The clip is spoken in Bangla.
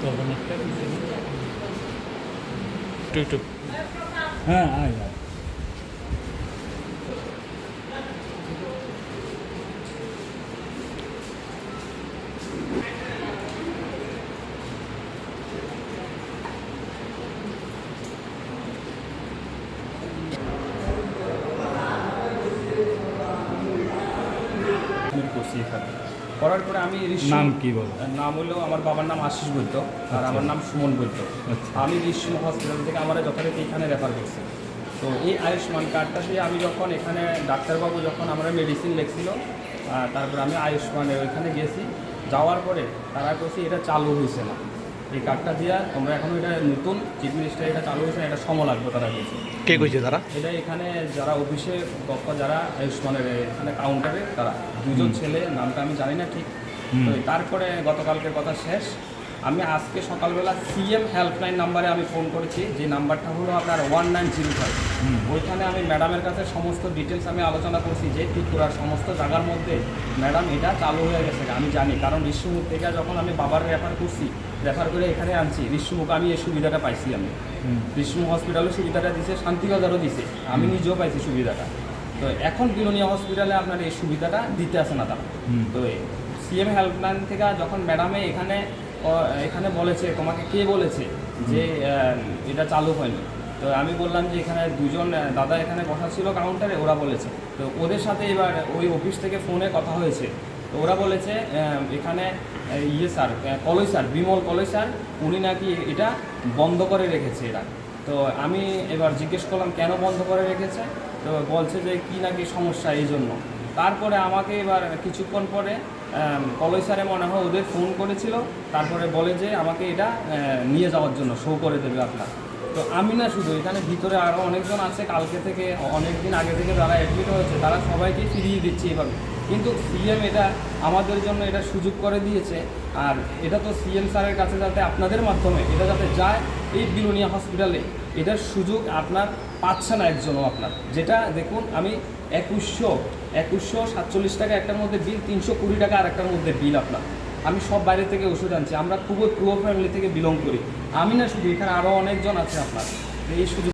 তখন একটা একটু একটু হ্যাঁ আয় আয় আমি করছি এখানে করার পরে আমি ঋষি। নাম কি বলো? নাম হলো আমার বাবার নাম আশিস বৈদ্য আর আমার নাম সুমন বৈদ্য। আচ্ছা। আমি ঋষি হসপিটাল থেকে আমার যথারীতি এখানে রেফার করছি। তো এই আয়ুষ্মান কার্ডটা দিয়ে আমি যখন এখানে ডাক্তারবাবু যখন আমরা মেডিসিন লেখছিল তারপরে আমি আয়ুষ্মানের ওইখানে গেছি। যাওয়ার পরে তারা কছি এটা চালু হয়েছে না। এই কার্ডটা দিয়ে আমরা এখন এটা নতুন চিফ মিনিস্টার এটা চালু হয়েছে এটা সময় লাগবে তারা বলছে কে কইছে তারা? এটা এখানে যারা অফিসে গপ্পা যারা আয়ুষ্মানের এখানে কাউন্টারে তারা। দুজন ছেলে নামটা আমি জানি না ঠিক। তো তারপরে গতকালকের কথা শেষ। আমি আজকে সকালবেলা সিএম হেল্পলাইন নাম্বারে আমি ফোন করেছি যে নাম্বারটা হলো আপনার ওয়ান নাইন জিরো ফাইভ ওইখানে আমি ম্যাডামের কাছে সমস্ত ডিটেলস আমি আলোচনা করছি যে ত্রিপুরার সমস্ত জায়গার মধ্যে ম্যাডাম এটা চালু হয়ে গেছে আমি জানি। কারণ থেকে যখন আমি বাবার রেফার করছি রেফার করে এখানে আনছি। ঋষিমুখ আমি এই সুবিধাটা পাইছি আমি। বিষ্ণু হসপিটালও সুবিধাটা দিছে শান্তিবাজারও দিছে। আমি নিজেও পাইছি সুবিধাটা। তো এখন বিলোনিয়া হসপিটালে আপনার এই সুবিধাটা দিতে আসে না তারা। তো সিএম হেল্পলাইন থেকে যখন ম্যাডামে এখানে এখানে বলেছে তোমাকে কে বলেছে যে এটা চালু হয়নি? তো আমি বললাম যে এখানে দুজন দাদা এখানে বসা ছিল কাউন্টারে ওরা বলেছে। তো ওদের সাথে এবার ওই অফিস থেকে ফোনে কথা হয়েছে। তো ওরা বলেছে এখানে ইয়ে স্যার কলই স্যার, বিমল কলই স্যার, উনি নাকি এটা বন্ধ করে রেখেছে এরা। তো আমি এবার জিজ্ঞেস করলাম, কেন বন্ধ করে রেখেছে? তো বলছে যে, কি নাকি সমস্যা এই জন্য। তারপরে আমাকে এবার কিছুক্ষণ পরে কলই স্যারে মনে হয় ওদের ফোন করেছিল, তারপরে বলে যে, আমাকে এটা নিয়ে যাওয়ার জন্য, শো করে দেবে আপনার। তো আমি না শুধু, এখানে ভিতরে আরও অনেকজন আছে, কালকে থেকে অনেক দিন আগে থেকে যারা অ্যাডমিট হয়েছে, তারা সবাইকে ফিরিয়ে দিচ্ছে এভাবে। কিন্তু সিএম এটা আমাদের জন্য এটা সুযোগ করে দিয়েছে, আর এটা তো সিএম স্যারের কাছে যাতে আপনাদের মাধ্যমে, এটা যাতে যায় এই বিলোনিয়া হসপিটালে, এটার সুযোগ আপনার পাচ্ছে না একজনও আপনার। যেটা দেখুন, আমি একুশশো একুশশো সাতচল্লিশ টাকা একটার মধ্যে বিল তিনশো কুড়ি টাকা আর একটার মধ্যে বিল আপনার। আমি সব বাইরে থেকে ওষুধ আনছি। আমরা খুবই পুরো ফ্যামিলি থেকে বিলং করি। আমি না শুধু এখানে আরও অনেকজন আছে আপনার। এই সুযোগ